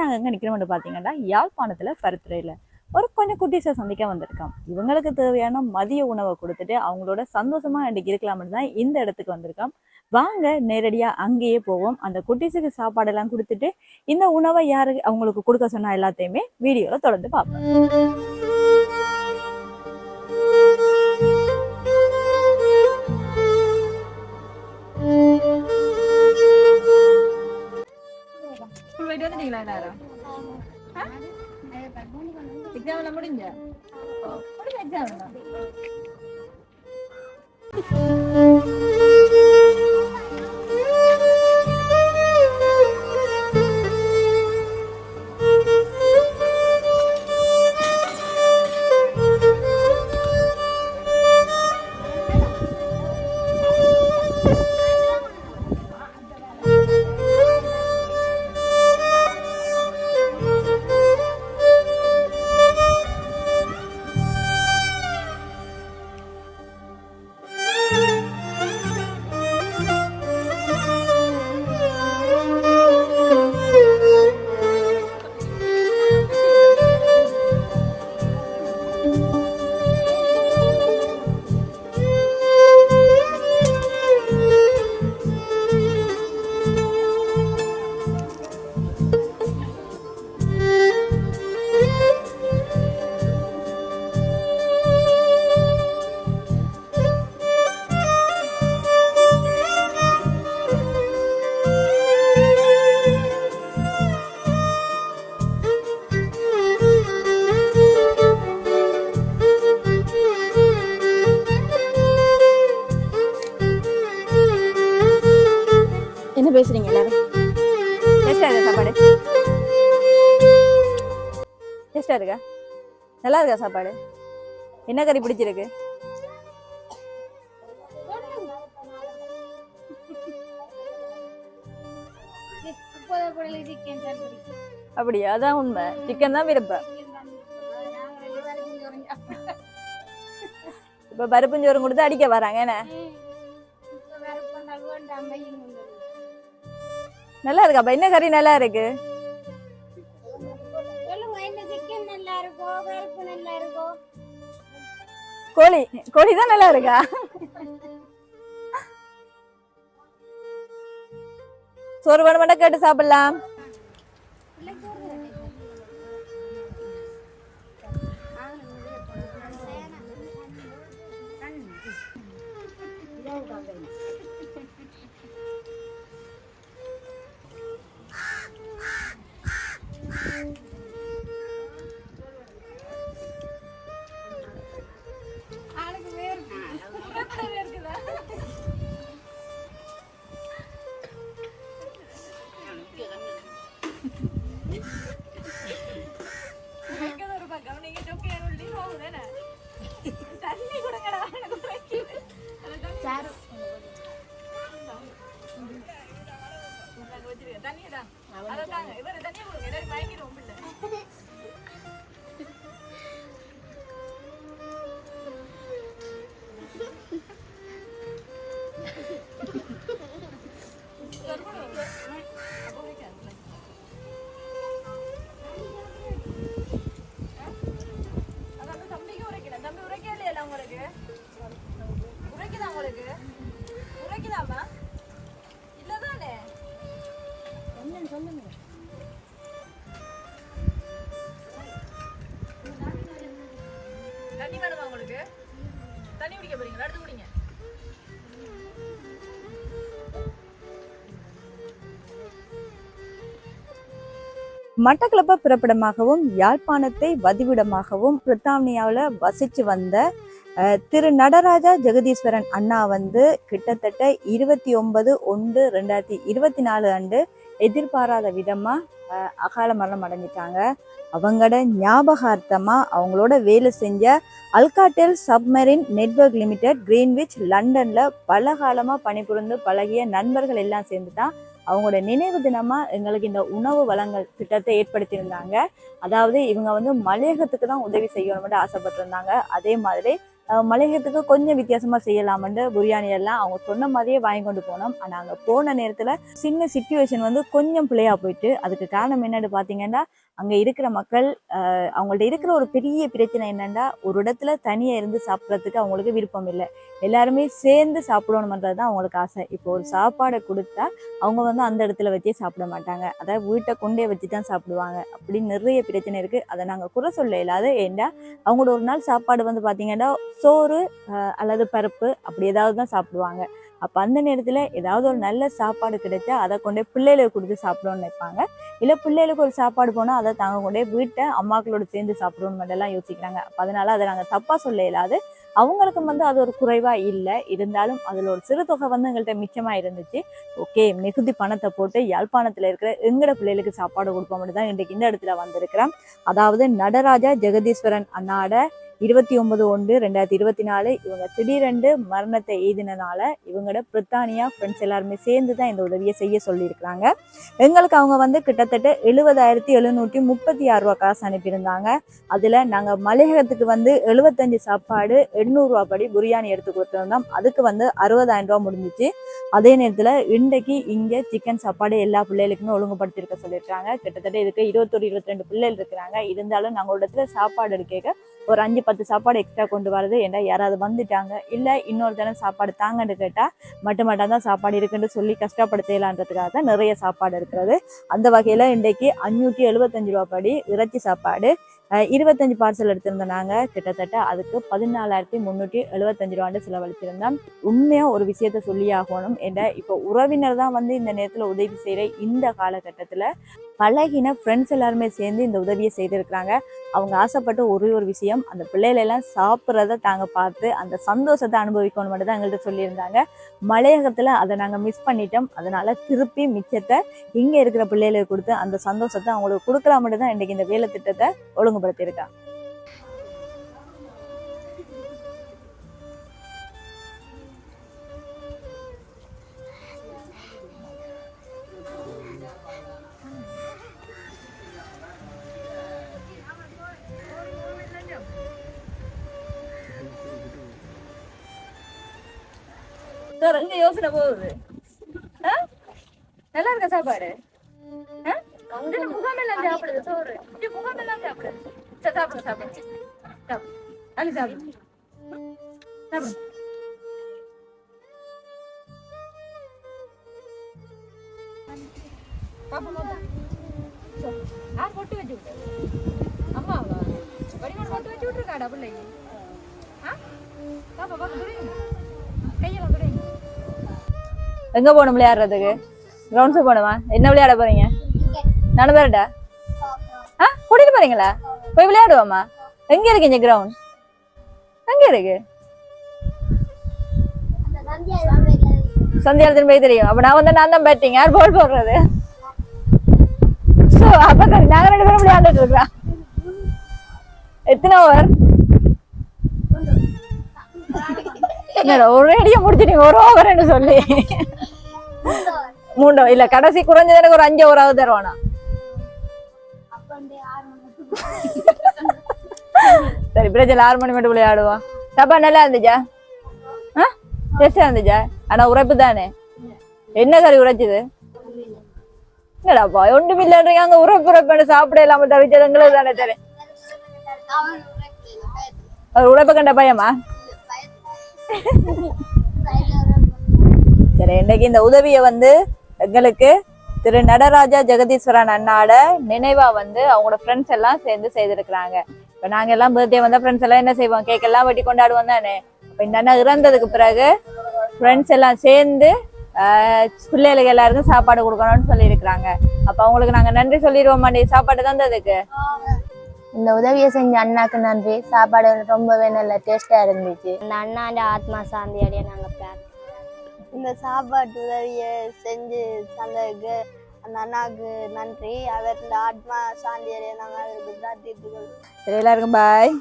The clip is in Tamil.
நாங்கள் எங்கே நிற்கிறோம்னு பார்த்தீங்கன்னா யாழ்ப்பாணத்தில் பருத்துறையில் ஒரு கொஞ்சம் குட்டீஸை சந்திக்க வந்திருக்கோம். இவங்களுக்கு தேவையான மதிய உணவை கொடுத்துட்டு அவங்களோட சந்தோஷமா இன்றைக்கு இருக்கலாம்னு தான் இந்த இடத்துக்கு வந்திருக்கோம். வாங்க நேரடியாக அங்கேயே போவோம். அந்த குட்டீஸுக்கு சாப்பாடெல்லாம் கொடுத்துட்டு இந்த உணவை யாரு அவங்களுக்கு கொடுக்க சொன்னா எல்லாத்தையுமே வீடியோவில் தொடர்ந்து பார்ப்போம். போயிட்டு வந்துட்டீங்களா எல்லாரும் எக்ஸாம்லாம் முடிஞ்ச முடிஞ்ச எக்ஸாம் பேசுறீங்க எல்லாரும்? டேஸ்டா இருக்கா சாப்பாடு? டேஸ்டா இருக்கா? நல்லா இருக்கா சாப்பாடு? என்ன கறி பிடிச்சிருக்கு? அப்படியா? அதான் உண்மை. சிக்கன் தான் விருப்பம். இப்ப பருப்புஞ்சோறும் கொடுத்து அடிக்க வராங்க என்ன? நல்லா இருக்காப்பா என்ன கறி நல்லா இருக்கு கோழி கோழி தான் நல்லா இருக்கா சோறு வேணுமெண்டா கேட்டு சாப்பிடலாம். 이번에도해보는 구. மட்டக்களப்ப பிறப்பிடமாகவும் யாழ்ப்பாணத்தை வதிவிடமாகவும் பிரித்தானியாவில் வசித்து வந்த திரு நடராஜா ஜெகதீஸ்வரன் அண்ணா வந்து கிட்டத்தட்ட இருபத்தி ஒன்பது ஒன்று ரெண்டாயிரத்தி இருபத்தி நாலு அண்டு எதிர்பாராத விதமாக அகால மரணம் அடைஞ்சிட்டாங்க. அவங்களோட ஞாபகார்த்தமாக அவங்களோட வேலை செஞ்ச Alcatel submarine network limited Greenwich லண்டனில் பல காலமாக பணிபுரிந்து பழகிய நண்பர்கள் எல்லாம் சேர்ந்து தான் அவங்களோட நினைவு தினமாக எங்களுக்கு இந்த உணவு வழங்கல் திட்டத்தை ஏற்படுத்தியிருந்தாங்க. அதாவது இவங்க வந்து மலையகத்துக்கு தான் உதவி செய்யணும்னு ஆசைப்பட்டிருந்தாங்க. அதே மாதிரி மலையகத்துக்கு கொஞ்சம் வித்தியாசமா செய்யலாம்னு பிரியாணி எல்லாம் அவங்க சொன்ன மாதிரியே வாங்கி கொண்டு போனோம். ஆனா அங்க போன நேரத்துல சின்ன சுச்சுவேஷன் வந்து கொஞ்சம் பிள்ளையா போயிட்டு அதுக்கு காரணம் என்னன்னு பாத்தீங்கன்னா அங்கே இருக்கிற மக்கள் அவங்கள்ட்ட இருக்கிற ஒரு பெரிய பிரச்சனை என்னென்னா ஒரு இடத்துல தனியாக இருந்து சாப்பிட்றதுக்கு அவங்களுக்கு விருப்பம் இல்லை. எல்லாருமே சேர்ந்து சாப்பிடணுமன்றது தான் அவங்களுக்கு ஆசை. இப்போ ஒரு சாப்பாடை கொடுத்தா அவங்க வந்து அந்த இடத்துல வச்சே சாப்பிட மாட்டாங்க. அதாவது வீட்டை கொண்டே வச்சு தான் சாப்பிடுவாங்க. அப்படி நிறைய பிரச்சனை இருக்குது அதை நாங்கள் குறை சொல்ல இல்லாத ஏண்டா அவங்களோட ஒரு நாள் சாப்பாடு வந்து பார்த்தீங்கன்னா சோறு அல்லது பருப்பு அப்படி ஏதாவது தான் சாப்பிடுவாங்க. அப்போ அந்த நேரத்தில் ஏதாவது ஒரு நல்ல சாப்பாடு கிடைச்சா அதை கொண்டே பிள்ளைகளுக்கு கொடுத்து சாப்பிடணும்னு நினைப்பாங்க. இல்லை பிள்ளைகளுக்கு ஒரு சாப்பாடு போனால் அதை தாங்க கொண்டே வீட்டை அம்மாக்களோட சேர்ந்து சாப்பிடணும் மட்டும்லாம் யோசிக்கிறாங்க. அப்போ அதனால அதை நாங்கள் தப்பாக சொல்ல இல்லாது அவங்களுக்கு வந்து அது ஒரு குறைவாக இல்லை. இருந்தாலும் அதில் ஒரு சிறு தொகை வந்து எங்கள்கிட்ட மிச்சமாக இருந்துச்சு. ஓகே மிகுதி பணத்தை போட்டு யாழ்ப்பாணத்தில் இருக்கிற எங்கட பிள்ளைகளுக்கு சாப்பாடு கொடுப்போம் தான் இன்றைக்கு இந்த இடத்துல வந்திருக்கிறோம். அதாவது நடராஜா ஜெகதீஸ்வரன் அண்ணாட இருபத்தி ஒன்பது ஒன்று ரெண்டாயிரத்தி இருபத்தி நாலு. இவங்க திடீரென்று மரணத்தை எய்தினனால இவங்களோட பிரித்தானியா ஃப்ரெண்ட்ஸ் எல்லாருமே சேர்ந்து தான் இந்த உதவியை செய்ய சொல்லியிருக்கிறாங்க. எங்களுக்கு அவங்க வந்து கிட்டத்தட்ட எழுபதாயிரத்தி எழுநூற்றி முப்பத்தி ஆறு ரூபா காசு அனுப்பியிருந்தாங்க. அதில் நாங்கள் மலையகத்துக்கு வந்து எழுபத்தஞ்சு சாப்பாடு எண்ணூறுரூவா படி பிரியாணி எடுத்து கொடுத்துருந்தோம். அதுக்கு வந்து அறுபதாயிரம் ரூபா முடிஞ்சிச்சு. அதே நேரத்தில் இன்றைக்கு இங்கே சிக்கன் சாப்பாடு எல்லா பிள்ளைகளுக்குமே ஒழுங்குபடுத்தியிருக்க சொல்லியிருக்காங்க கிட்டத்தட்ட இதுக்கு இருபத்தொரு இருபத்தி ரெண்டு பிள்ளைகள் இருக்கிறாங்க. இருந்தாலும் நாங்கள் ஒரு இடத்துல சாப்பாடு எடுக்க ஒரு அஞ்சு பத்து சாப்பாடு எக்ஸ்ட்ரா கொண்டு வரது ஏன்னா யாராவது வந்துட்டாங்க? இல்லை இன்னொரு தினம் சாப்பாடு தாங்கன்னு கேட்டால் மட்டும் மட்டும் தான் சாப்பாடு இருக்குன்னு சொல்லி கஷ்டப்படுத்தலான்றதுக்காக தான் நிறைய சாப்பாடு இருக்கிறது. அந்த வகையில் இன்றைக்கு அஞ்சூற்றி எழுபத்தஞ்சு ரூபா படி இறைச்சி சாப்பாடு இருபத்தஞ்சு பார்சல் எடுத்திருந்தோம் நாங்கள் கிட்டத்தட்ட அதுக்கு பதினாலாயிரத்தி முந்நூற்றி எழுபத்தஞ்சு ரூபாண்டு செலவழிச்சிருந்தோம். உண்மையாக ஒரு விஷயத்த சொல்லி ஆகணும் என்ற இப்போ உறவினர் தான் வந்து இந்த நேரத்தில் உதவி செய்கிற இந்த காலகட்டத்தில் பழகின ஃப்ரெண்ட்ஸ் எல்லாருமே சேர்ந்து இந்த உதவியை செய்திருக்கிறாங்க. அவங்க ஆசைப்பட்ட ஒரே ஒரு விஷயம் அந்த பிள்ளைகளெல்லாம் சாப்பிட்றத தாங்க பார்த்து அந்த சந்தோஷத்தை அனுபவிக்கணும் மட்டும் தான் எங்கள்கிட்ட சொல்லியிருந்தாங்க. மலையகத்தில் அதை நாங்கள் மிஸ் பண்ணிட்டோம். அதனால திருப்பி மிச்சத்தை இங்கே இருக்கிற பிள்ளைகளுக்கு கொடுத்து அந்த சந்தோஷத்தை அவங்களுக்கு கொடுக்கலாம் மட்டும் தான் இன்றைக்கி இந்த வேலை திட்டத்தை ஒழுங்கு ഉപയോഗപ്പെടുത്തിയെടുക്കാം எங்க யோசனை போகுது? நல்லா இருக்கா சாப்பாடு? ஆ? இதுல முகாமெல்லாம் சாப்பிடுது சோறு இது முகாமெல்லாம் சாப்பிடுது சரி சாப்பிடு சாப்பிடு சாப்பிடு சாப்பிடு சாப்பிடு யார் பொட்டு வச்சு விட்டு அம்மாவா பொட்டு வச்சு விட்டுருக்காடா ஆ பாப்பா பாப்பா துடையுங்க கையெல்லாம் துடையுங்க எங்க போகணும் விளையாடுறதுக்கு கிரவுண்ட்ஸ் போகணுமா என்ன விளையாட போறீங்க நானும் பேருடா? ஆ கூட்டிட்டு போறீங்களா? போய் விளையாடுவோமா? எங்க இருக்கீங்க கிரவுண்ட் எங்க இருக்கு? சந்தியாலத்தின் போய் தெரியும். அப்ப நான் வந்து நான் தான் பேட்டிங் யார் பால் போடுறது? ஸோ அப்ப நாங்க ரெண்டு பேரும் விளையாண்டுட்டு இருக்கிறோம். எத்தனை ஓவர் என்னடா ஒரு அடியை முடிச்சிட்டீங்க. ஒரு ஓவர்னு சொல்லி. மூண்டோ இல்ல கடைசி குறைஞ்சது எனக்கு ஒரு அஞ்சு ஓவராவது தருவானா? சரி பிரஜல் ஆறு மணி மட்டும் விளையாடுவோம். தப்பா நல்லா இருந்துச்சா? ஆ? டேஸ்டா இருந்துச்சா? ஆனா உரைப்பு தானே? என்ன கறி உரைச்சது? என்னடாப்பா ஒன்றும் இல்லைன்றீங்க. அங்க உரைப்பு உரைப்பு சாப்பிட இல்லாம தவிச்சது. எங்களுக்கு தானே தெரியும். அவர் உழைப்ப கண்ட பயமா? சரி இன்னைக்கு இந்த உதவியை வந்து எங்களுக்கு திரு நடராஜா ஜெகதீஸ்வரன் அண்ணாட நினைவா வந்து அவங்களோட ஃப்ரெண்ட்ஸ் எல்லாம் சேர்ந்து செய்திருக்கிறாங்க. இப்ப நாங்க எல்லாம் பர்த்டே வந்தா ஃப்ரெண்ட்ஸ் எல்லாம் என்ன செய்வோம்? கேக் எல்லாம் வெட்டி கொண்டாடுவோம் தானே? இப்போ இந்த அண்ணா இறந்ததுக்கு பிறகு ஃப்ரெண்ட்ஸ் எல்லாம் சேர்ந்து பிள்ளைகளுக்கு எல்லாருக்கும் சாப்பாடு கொடுக்கணும்னு சொல்லியிருக்கிறாங்க. அப்ப அவங்களுக்கு நாங்க நன்றி சொல்லிடுவோம்? மாண்டி சாப்பாடு தந்ததுக்கு. இந்த உதவியை செஞ்ச அண்ணாக்கு நன்றி. சாப்பாடு ரொம்பவே நல்ல டேஸ்டா இருந்துச்சு. அந்த அண்ணாண்ட ஆத்மா சாந்தி அடைய நாங்க இந்த சாப்பாட்டு உதவியை செஞ்சு தந்ததுக்கு அந்த அண்ணாவுக்கு நன்றி. அவர் இந்த ஆத்மா சாந்தி அடைய நாங்கள் அவருக்கு பிரார்த்தித்துக் கொள்வோம் சரி எல்லாருக்கும் பாய்